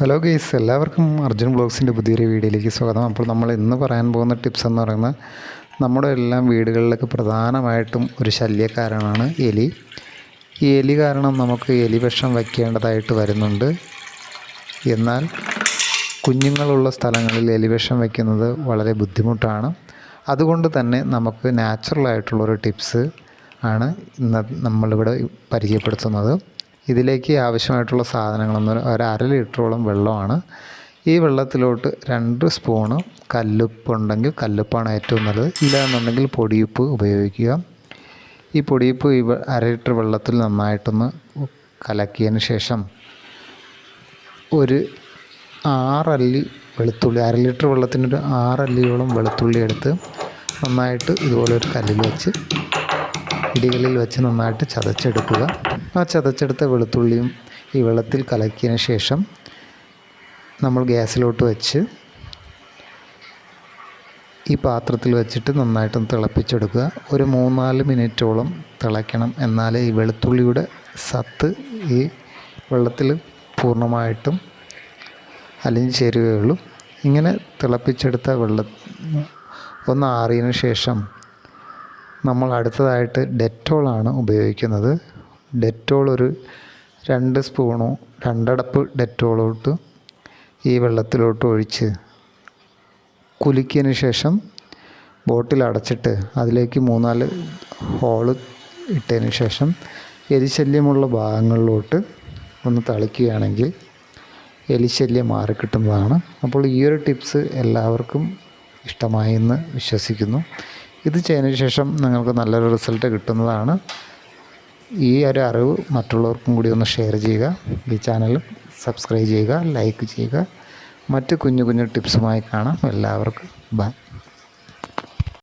Hello guys എല്ലാവർക്കും അർജുൻ ബ്ലോഗ്സിന്റെ പുതിയൊരു വീഡിയോയിലേക്ക് സ്വാഗതം. അപ്പോൾ നമ്മൾ ഇന്ന് പറയാൻ പോകുന്ന ടിപ്സ് എന്ന് പറയുന്നത് നമ്മുടെ എല്ലാം വീടുകളിലൊക്കെ പ്രധാനമായിട്ടും ഒരു ശല്യക്കാരനാണ് എലി. ഈ എലി കാരണം നമുക്ക് എലിവിഷം വയ്ക്കേണ്ടതായിട്ട് വരുന്നുണ്ട്. എന്നാൽ കുഞ്ഞുങ്ങളുള്ള സ്ഥലങ്ങളിൽ എലിവിഷം വയ്ക്കുന്നത് വളരെ ബുദ്ധിമുട്ടാണ്. അതുകൊണ്ട് തന്നെ നമുക്ക് നാച്ചുറലായിട്ടുള്ളൊരു ടിപ്സ് ആണ് ഇന്ന് നമ്മളിവിടെ പരിചയപ്പെടുത്തുന്നത്. ഇതിലേക്ക് ആവശ്യമായിട്ടുള്ള സാധനങ്ങളെന്ന് ഒരു അര ലിറ്ററോളം വെള്ളമാണ്. ഈ വെള്ളത്തിലോട്ട് രണ്ട് സ്പൂണ് കല്ലുപ്പുണ്ടെങ്കിൽ കല്ലുപ്പാണ് ഏറ്റവും നല്ലത്. ഇല്ല എന്നുണ്ടെങ്കിൽ പൊടിയുപ്പ് ഉപയോഗിക്കുക. ഈ പൊടിയുപ്പ് ഈ അര ലിറ്റർ വെള്ളത്തിൽ നന്നായിട്ടൊന്ന് കലക്കിയതിന് ശേഷം ഒരു ആറല്ലി വെളുത്തുള്ളി അര ലിറ്റർ വെള്ളത്തിനൊരു ആറല്ലിയോളം വെളുത്തുള്ളി എടുത്ത് നന്നായിട്ട് ഇതുപോലെ ഒരു കല്ലിൽ വെച്ച് ഇടികളിൽ വെച്ച് നന്നായിട്ട് ചതച്ചെടുക്കുക. ആ ചതച്ചെടുത്ത വെളുത്തുള്ളിയും ഈ വെള്ളത്തിൽ കലക്കിയതിന് ശേഷം നമ്മൾ ഗ്യാസിലോട്ട് വെച്ച് ഈ പാത്രത്തിൽ വെച്ചിട്ട് നന്നായിട്ടൊന്ന് തിളപ്പിച്ചെടുക്കുക. ഒരു മൂന്നാൽ മിനിറ്റോളം തിളയ്ക്കണം. എന്നാലേ ഈ വെളുത്തുള്ളിയുടെ സത്ത് ഈ വെള്ളത്തിൽ പൂർണമായിട്ടും അലിഞ്ഞ് ചേരുകയുള്ളൂ. ഇങ്ങനെ തിളപ്പിച്ചെടുത്ത വെള്ളം ഒന്ന് ആറിയതിന് ശേഷം നമ്മൾ അടുത്തതായിട്ട് ഡെറ്റോളാണ് ഉപയോഗിക്കുന്നത്. ഡെറ്റോൾ ഒരു രണ്ട് സ്പൂണോ രണ്ടടപ്പ് ഡെറ്റോളോട്ട് ഈ വെള്ളത്തിലോട്ട് ഒഴിച്ച് കുലുക്കിയതിന് ശേഷം ബോട്ടിൽ അടച്ചിട്ട് അതിലേക്ക് മൂന്നാൽ ഹോൾ ഇട്ടതിന് ശേഷം എലിശല്യമുള്ള ഭാഗങ്ങളിലോട്ട് ഒന്ന് തളിക്കുകയാണെങ്കിൽ എലിശല്യം മാറിക്കിട്ടുന്നതാണ്. അപ്പോൾ ഈ ഒരു ടിപ്സ് എല്ലാവർക്കും ഇഷ്ടമായി എന്ന് വിശ്വസിക്കുന്നു. ഇത് ചെയ്തതിന് ശേഷം നിങ്ങൾക്ക് നല്ലൊരു റിസൾട്ട് കിട്ടുന്നതാണ്. ഈ ഒരു അറിവ് മറ്റുള്ളവർക്കും കൂടി ഒന്ന് ഷെയർ ചെയ്യുക. ഈ ചാനൽ സബ്സ്ക്രൈബ് ചെയ്യുക ലൈക്ക് ചെയ്യുക. മറ്റ് കുഞ്ഞു കുഞ്ഞു ടിപ്സുമായി കാണാം. എല്ലാവർക്കും ബൈ